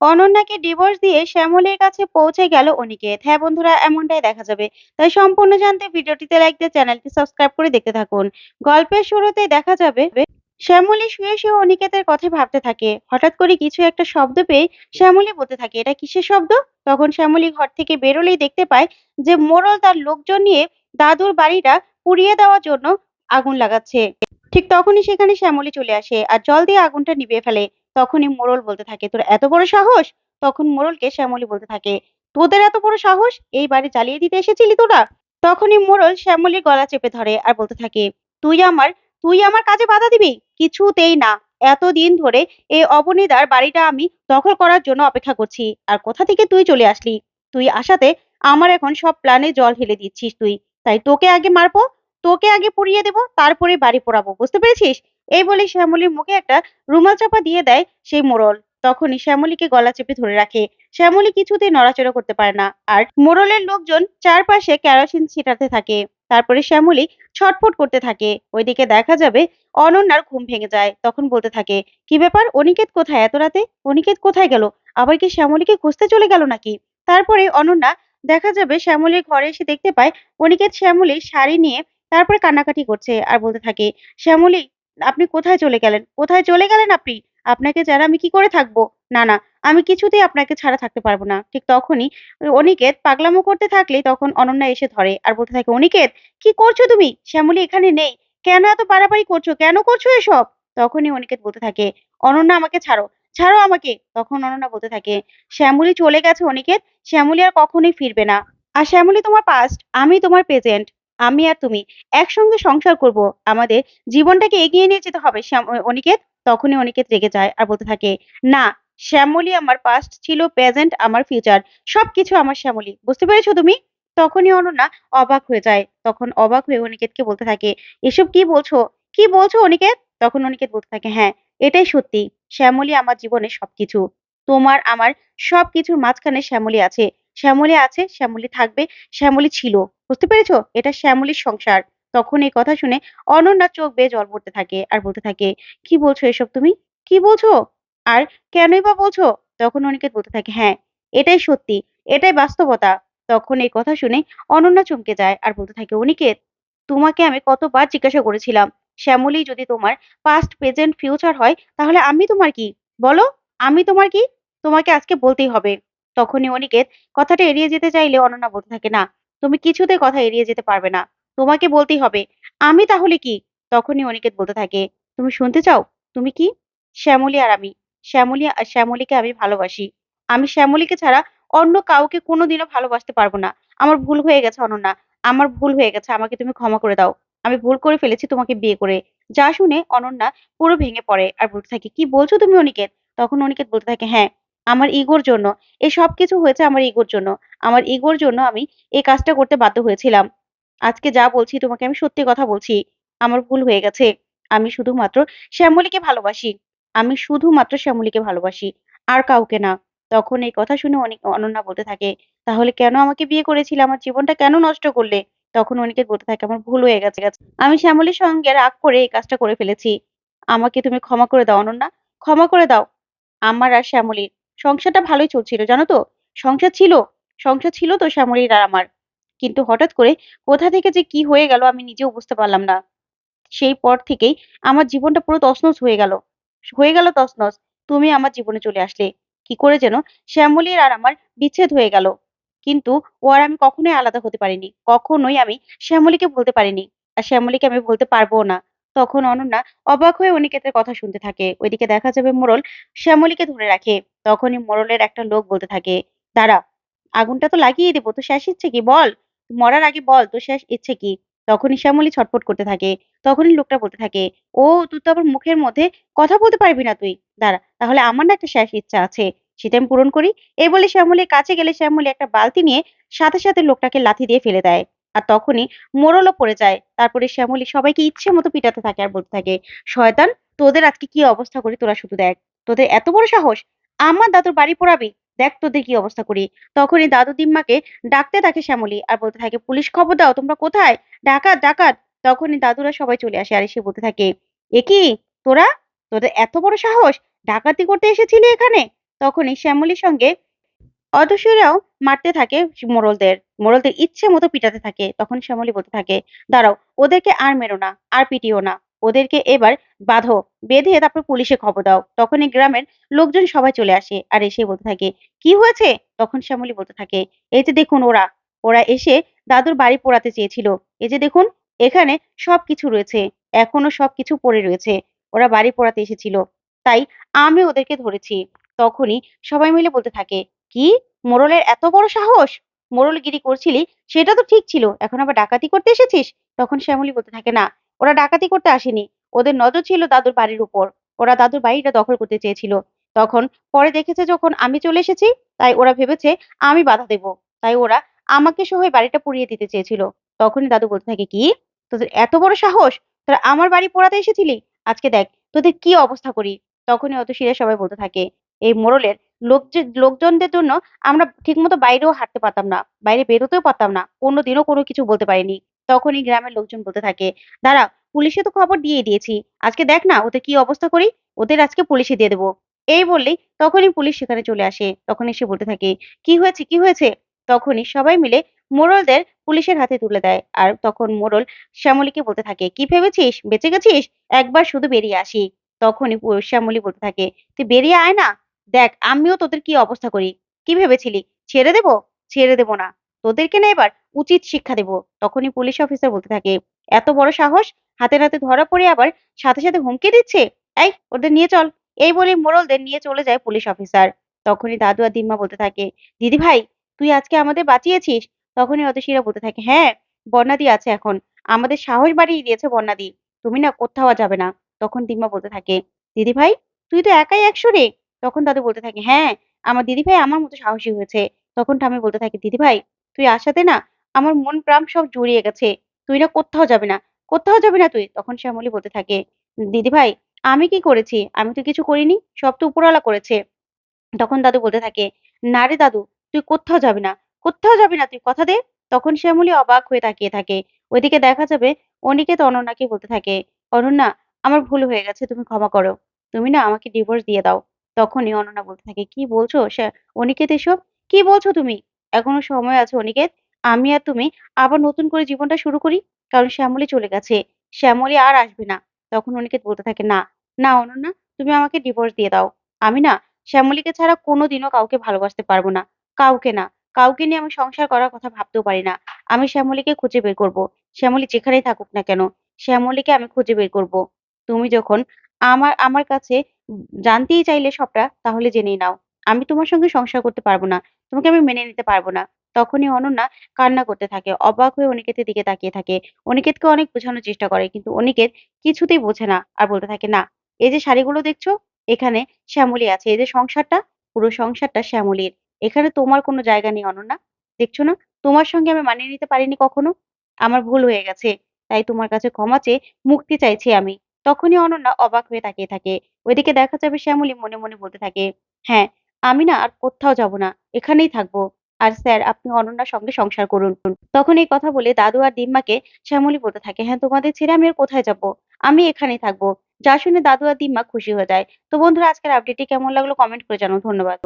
অনন্যাকে divorce দিয়ে শ্যামলীর কাছে পৌঁছে গেল অনিকেত। হ্যাঁ বন্ধুরা, এমনটাই দেখা যাবে। তাই সম্পূর্ণ জানতে ভিডিওটিতে লাইক দিয়ে চ্যানেলটি সাবস্ক্রাইব করে দেখতে থাকুন। গল্পের শুরুতে দেখা যাবে, শ্যামলী শুয়ে শুয়ে অনিকেতের কথা ভাবতে থাকে। হঠাৎ করে কিছু একটা শব্দ পেয়ে শ্যামলী বলতে থাকে, এটা কিসের শব্দ? তখন শ্যামলী ঘর থেকে বেরোলেই দেখতে পায় যে মোড়ল তার লোকজন নিয়ে দাদুর বাড়িটা পুড়িয়ে দেওয়ার জন্য আগুন লাগাচ্ছে। ঠিক তখনই সেখানে শ্যামলী চলে আসে আর জল দিয়ে আগুনটা নিভিয়ে ফেলে। তখনই মোড়ল বলতে থাকে, তোর এত বড় সাহস? তখন মোড়লকে শ্যামলী বলতে থাকে, তোদের এত বড় সাহস? এই বাড়ি জ্বালিয়ে দিতে এসেছিলি তোরা? তখনই মোড়ল শ্যামলীর গলা চেপে ধরে আর বলতে থাকে, তুই আমার তুই আমার কাজে বাধা দিবি? কিছুতেই না। এতদিন ধরে এই অবনীদার বাড়িটা আমি দখল করার জন্য অপেক্ষা করছি। আর কোথা থেকে তুই চলে আসলি? তুই আসাতে আমার এখন সব প্ল্যানে জল ঢেলে দিচ্ছিস তুই। তাই তোকে আগে মারবো, তোকে আগে পুড়িয়ে দেবো, তারপরে বাড়ি পোড়াবো। বুঝতে পেরেছিস? এই বলে শ্যামলীর মুখে একটা রুমাল চাপা দিয়ে দেয় সেই মোড়ল তখনই শ্যামলীকে গলা চেপে ধরে রাখে। শ্যামলী কিছুতেই নড়াচড়া করতে পারে না। আর মোড়লের লোকজন চারপাশে কেরোসিন ছিটাতে থাকে। তারপরে শ্যামলী ছটফট করতে থাকে। ওইদিকে দেখা যাবে অনন্যার ঘুম ভেঙে যায়। তখন বলতে থাকে, কি ব্যাপার? অনিকেত কোথায় এত রাতে? অনিকেত কোথায় গেল? আবার কি শ্যামলীকে খুঁজতে চলে গেল নাকি? তারপরে অনন্যা দেখা যাবে শ্যামলীর ঘরে এসে দেখতে পায়, অনিকেত শ্যামলীর শাড়ি নিয়ে তারপরে কান্নাকাটি করছে। আর বলতে থাকে, শ্যামলী আপনি কোথায় চলে গেলেন? কোথায় চলে গেলেন আপনি? আপনাকে ছাড়া আমি কি করে থাকব? না না, আমি কিছুতেই আপনাকে ছাড়া থাকতে পারব না। ঠিক তখনই অনিকেত পাগলামো করতে থাকলে তখন অনন্যা এসে ধরে আর বলতে থাকে, অনিকেত, কি করছ তুমি? শ্যামলী এখানে নেই। কেন এত বাড়াবাড়ি করছ? কেন করছ এসব? তখনই অনিকেত বলতে থাকে, অনন্যা, আমাকে ছাড়ো। ছাড়ো আমাকে! তখন অনন্যা বলতে থাকে, শ্যামলী চলে গেছে অনিকেত। শ্যামলী আর কখনোই ফিরবে না। আর শ্যামলী তোমার পাস্ট আমি তোমার প্রেজেন্ট আমি আর তুমি একসঙ্গে সংসার করব। আমাদের জীবনটাকে এগিয়ে নিয়ে যেতে হবে। অনিকেত? তখনই অনিকেত রেগে যায় আর বলতে থাকে, না, শ্যামলী আমার পাস্ট ছিল প্রেজেন্ট আমার ফিউচার সবকিছু আমার শ্যামলী। বুঝতে পেরেছ তুমি? তখনই অনন্যা অবাক হয়ে যায়। তখন অবাক হয়ে অনিকেতকে বলতে থাকে, এসব কি বলছো? কি বলছো অনিকেত? তখন অনিকেত বলতে থাকে হ্যাঁ এটাই সত্যি। শ্যামলী আমার জীবনে সবকিছু। তোমার, আমার সবকিছুর মাঝখানে শ্যামলী আছে। শ্যামলী আছে, শ্যামলী থাকবে, শ্যামলী ছিল, বুঝতে পেরেছ? এটা শ্যামলীর সংসার। তখন এই কথা শুনে অনন্যা চোখ বেয়ে জল পড়তে থাকে আর বলতে থাকে, কি বলছো এসব তুমি? কি বলছো? আর কেনই বা বলছো? তখন অনিকেত বলতে থাকে হ্যাঁ এটাই সত্যি, এটাই বাস্তবতা। তখন এই কথা শুনে অনন্যা চমকে যায় আর বলতে থাকে, অনিকেত, তোমাকে আমি কতবার জিজ্ঞাসা করেছিলাম, শ্যামলী যদি তোমার পাস্ট প্রেজেন্ট ফিউচার হয়, তাহলে আমি তোমার কি? বলো, আমি তোমার কি? তোমাকে আজকে বলতেই হবে। তখনই অনিকেত, কথাটা এড়িয়ে যেতে চাইলে অনন্যা বলতে থাকে, না, তুমি কিছুতে কথা এড়িয়ে যেতে পারবে না, তোমাকে বলতেই হবে। আমি তাহলে কি? তখনই অনিকেত বলতে থাকে, তুমি শুনতে চাও? তুমি কি? শ্যামলী আর আমি। শ্যামলী, শ্যামলীকে আমি ভালোবাসি। আমি শ্যামলীকে ছাড়া অন্য কাউকে কোনোদিনও ভালোবাসতে পারব না। আমার ভুল হয়ে গেছে, অনন্যা। আমার ভুল হয়ে গেছে, আমাকে তুমি ক্ষমা করে দাও। আমি ভুল করে ফেলেছি তোমাকে বিয়ে করে। যা শুনে অনন্যা পুরো ভেঙে পড়ে আর বলতে থাকে, কি বলছো তুমি, অনিকেত? তখন অনিকেত বলতে থাকে হ্যাঁ আমার ইগোর জন্য। এই সব কিছু হয়েছে আমার ইগোর জন্য। আমার ইগোর জন্য আমি এই কাজটা করতে বাধ্য হয়েছিলাম। আজকে যা বলছি তোমাকে আমি সত্যি কথা বলছি। আমার ভুল হয়ে গেছে। আমি শুধুমাত্র শ্যামলীকে ভালোবাসি। আমি শুধুমাত্র শ্যামলীকে ভালোবাসি। আর কাউকে না। তখন এই কথা শুনে অনেক অনন্যা বলতে থাকে, তাহলে কেন আমাকে বিয়ে করেছিলে? আমার জীবনটা কেন নষ্ট করলে? তখন অনিকেত বলতে থাকে, আমার ভুল হয়ে গেছে গেছে। আমি শ্যামলীর সঙ্গে রাগ করে এই কাজটা করে ফেলেছি। আমাকে তুমি ক্ষমা করে দাও অনন্যা। ক্ষমা করে দাও। আমার আর শ্যামলীর সংসারটা ভালোই চলছিল, জানো তো? সংসার ছিল সংসার ছিল তো শ্যামলীর আর আমার। কিন্তু হঠাৎ করে কোথা থেকে যে কি হয়ে গেল আমি নিজেও বুঝতে পারলাম না। সেই পর থেকেই আমার জীবনটা পুরো তছনছ হয়ে গেল। হয়ে গেল তছনছ। তুমি আমার জীবনে চলে আসলে। কি করে যেন শ্যামলীর আর আমার বিচ্ছেদ হয়ে গেল। কিন্তু ও আর আমি কখনোই আলাদা হতে পারিনি। কখনোই আমি শ্যামলীকে বলতে পারিনি। আর শ্যামলীকে আমি বলতে পারব না। তখন অনন্যা অবাক হয়ে অনিকেতের কথা শুনতে থাকে। ওইদিকে দেখা যাবে মোড়ল শ্যামলীকে ধরে রাখে। তখনই মোড়লের একটা লোক বলতে থাকে, দাঁড়া, আগুনটা তো লাগিয়ে দেবো, তো শেষ ইচ্ছে কি? বল, মরার আগে বল তো শেষ ইচ্ছে কি? তখনই শ্যামলী ছটফট করতে থাকে। তখনই লোকটা বলতে থাকে, ও, তুই তো আবার মুখের মধ্যে কথা বলতে পারবি না তুই। দাঁড়া, তাহলে আমার না একটা শেষ ইচ্ছা আছে। সেটা আমি পূরণ করি। এই বলে শ্যামলীর কাছে গেলে শ্যামলী একটা বালতি নিয়ে সাথে সাথে লোকটাকে লাথি দিয়ে ফেলে দেয়। আর তখনই মোড়লও পড়ে যায়। তারপরে শ্যামলী সবাইকে ইচ্ছে মতো পিটাতে থাকে আর বলতে থাকে, শয়তান, তোদের আজকে কি অবস্থা করি তোরা শুধু দেখ। তোদের এত বড় সাহস? আমার দাদুর বাড়ি পোড়াবি? দেখ তোদের কি অবস্থা করি। তখনই দাদু দিম্মাকে ডাকতে থাকে শ্যামলী আর বলতে থাকে, পুলিশ খবর দাও, তোমরা কোথায়? ডাকাত ডাকাত! তখনই দাদুরা সবাই চলে আসে আর এসে বলতে থাকে, এ কি, তোরা? তোদের এত বড় সাহস? ডাকাতি করতে এসেছিলি এখানে? তখনই শ্যামলীর সঙ্গে অদস্যুরাও মারতে থাকে মোড়লদের মোড়লদের ইচ্ছে মতো পিটাতে থাকে, তখন শ্যামলী বলতে থাকে, দাঁড়াও, ওদেরকে আর মেরো না, আর পিটিও না, ওদেরকে এবার বাঁধো, বেঁধে তারপর পুলিশে খবর দাও। তখন এই গ্রামের লোকজন সবাই চলে আসে আর এসে বলতে থাকে, কি হয়েছে? তখন শ্যামলী বলতে থাকে, এই যে দেখুন ওরা ওরা এসে দাদুর বাড়ি পোড়াতে চেয়েছিল, এই যে দেখুন, এখানে সবকিছু রয়েছে, এখনও সবকিছু পড়ে রয়েছে, ওরা বাড়ি পোড়াতে এসেছিল, তাই আমি ওদেরকে ধরেছি। তখনই সবাই মিলে বলতে থাকে কি? মোড়লের এত বড় সাহস? মোড়লগিরি করছিলি? সেটা তো ঠিক ছিল। এখন আবার ডাকাতি করতে এসেছিস? তখন শ্যামলী বলতে থাকে, না, ওরা ডাকাতি করতে আসেনি। ওদের নজর ছিল দাদুর বাড়ির উপর। ওরা দাদুর বাড়িটা দখল করতে চেয়েছিল। তখন পরে দেখেছে যখন আমি চলে এসেছি, তাই ওরা ভেবেছে আমি বাধা দেব। তাই ওরা আমাকে সহ বাড়িটা পুড়িয়ে দিতে চেয়েছিল। তখনই দাদু বলতে থাকে, কি? তোদের এত বড় সাহস? তোরা আমার বাড়ি পোড়াতে এসেছিলি? আজকে দেখ, তোদের কি অবস্থা করি? তখনই অত শিরে সবাই বলতে থাকে, এই মোড়লের লোক লোকজনদের জন্য আমরা ঠিকমতো বাইরেও হাঁটতে পারতাম না, বাইরে বেরোতেও পারতাম না কোনোদিনও কোনো কিছু বলতে পারিনি। তখনই গ্রামের লোকজন বলতে থাকে, দাঁড়া, পুলিশে তো খবর দিয়ে দিয়েছি, আজকে দেখ না ওদের কি অবস্থা করি, ওদের আজকে পুলিশে দিয়ে দেবো। এই বললেই তখনই পুলিশ সেখানে চলে আসে তখন এসে বলতে থাকে, কি হয়েছে কি হয়েছে? তখনই সবাই মিলে মোড়লদের পুলিশের হাতে তুলে দেয়, আর তখন মোড়ল শ্যামলীকে বলতে থাকে, কি ভেবেছিস? বেঁচে গেছিস? একবার শুধু বেরিয়ে আসি। তখনই শ্যামলী বলতে থাকে, তুই বেরিয়ে আয় না দেখ, আমিও তোদের কি অবস্থা করি? কি ভেবেছিলি? ছেড়ে দেবো? ছেড়ে দেবো না। তোদেরকে না এবার উচিত শিক্ষা দেবো। তখনই পুলিশ অফিসার বলতে থাকে, এত বড় সাহস? হাতে নাতে ধরা পড়ে আবার সাথে সাথে হুমকি দিচ্ছে? এই, ওদের নিয়ে চল। এই বলে মোড়লদের নিয়ে চলে যায় পুলিশ অফিসার তখনই দাদু আর দিম্মা বলতে থাকে, দিদি ভাই, তুই আজকে আমাদের বাঁচিয়েছিস? তখনই অতসীরা বলতে থাকে হ্যাঁ বর্ণাদি আছে এখন। আমাদের সাহস বাড়িয়ে দিয়েছে বর্ণাদি তুমি না কোথাও যাবে না? তখন দিম্মা বলতে থাকে, দিদি ভাই, তুই তো একাই একশো রে। তখন দাদু বলতে থাকে হ্যাঁ আমার দিদি ভাই আমার মতো সাহসী হয়েছে। তখন ঠামি বলতে থাকে দিদি ভাই তুই আসাতে না আমার মন প্রাণ সব জুড়িয়ে গেছে। তুই না কোথাও যাবে না, কোথাও যাবে না তুই? তখন শ্যামলী বলতে থাকে দিদি ভাই আমি কি করেছি? আমি তো কিছু করিনি, সব তো উপরওয়ালা করেছে। তখন দাদু বলতে থাকে, না রে দাদু, তুই কোথাও যাবি না, কোথাও যাবি না তুই, কথা দে। তখন শ্যামলী অবাক হয়ে তাকিয়ে থাকে, ওইদিকে দেখা যাবে অনিকেত অনন্যাকে বলতে থাকে, অনন্যা, আমার ভুল হয়ে গেছে, তুমি ক্ষমা করো, তুমি না আমাকে ডিভোর্স দিয়ে দাও। তখনই অনন্যা বলতে থাকে, কি বলছো? অনিকেত এসব? কি বলছো তুমি? এখনও সময় আছে অনিকেত? আমি আর তুমি আবার নতুন করে জীবনটা শুরু করি কারণ শ্যামলী চলে গেছে। শ্যামলী আর আসবে না। তখন অনিকেত বলতে থাকে, না না অনন্যা, তুমি আমাকে ডিভোর্স দিয়ে দাও। আমি না শ্যামলীকে ছাড়া কোনোদিনও কাউকে ভালোবাসতে পারব না। কাউকে না। কাউকে নিয়ে আমি সংসার করার কথা ভাবতেও পারি না। আমি শ্যামলীকে খুঁজে বের করব। শ্যামলী যেখানেই থাকুক না কেন, শ্যামলীকে আমি খুঁজে বের করব। তুমি যখন আমার আমার কাছে জানতেই চাইলে সবটা, তাহলে জেনেই নাও। আমি তোমার সঙ্গে সংসার করতে পারব না। তোমাকে আমি মেনে নিতে পারব না। তখনই অনন্যা কান্না করতে থাকে, অবাক হয়ে অনিকেতের দিকে তাকিয়ে থাকে। অনিকেতকে অনেক বোঝানোর চেষ্টা করে, কিন্তু অনিকেত কিছুতেই বোঝে না আর বলতে থাকে, না, এই যে শাড়িগুলো দেখছ, এখানে শ্যামলী আছে। এই যে সংসারটা, পুরো সংসারটা শ্যামলীর। এখানে তোমার কোনো জায়গা নেই, অনন্যা। দেখছ না? তোমার সঙ্গে আমি মানিয়ে নিতে পারিনি কখনো? আমার ভুল হয়ে গেছে। তাই তোমার কাছে ক্ষমা চেয়ে মুক্তি চাইছি আমি। তখনই অনন্যা অবাক হয়ে তাকিয়ে থাকে। ওইদিকে দেখা যাবে শ্যামলী মনে মনে বলতে থাকে হ্যাঁ আমি না আর কোথাও যাব না, এখানেই থাকব। আর স্যার, আপনি অনন্যার সঙ্গে সংসার করুন। তখন এই কথা বলে দাদু আর দিম্মাকে শ্যামলী বলতে থাকে হ্যাঁ তোমাদের ছেড়ে আমি আর কোথায় যাব? আমি এখানেই থাকব। যা শুনে দাদু আর দিম্মা খুশি হয়ে যায়। তো বন্ধুরা, আজকের আপডেটটি কেমন লাগল? কমেন্ট করে জানাও। ধন্যবাদ।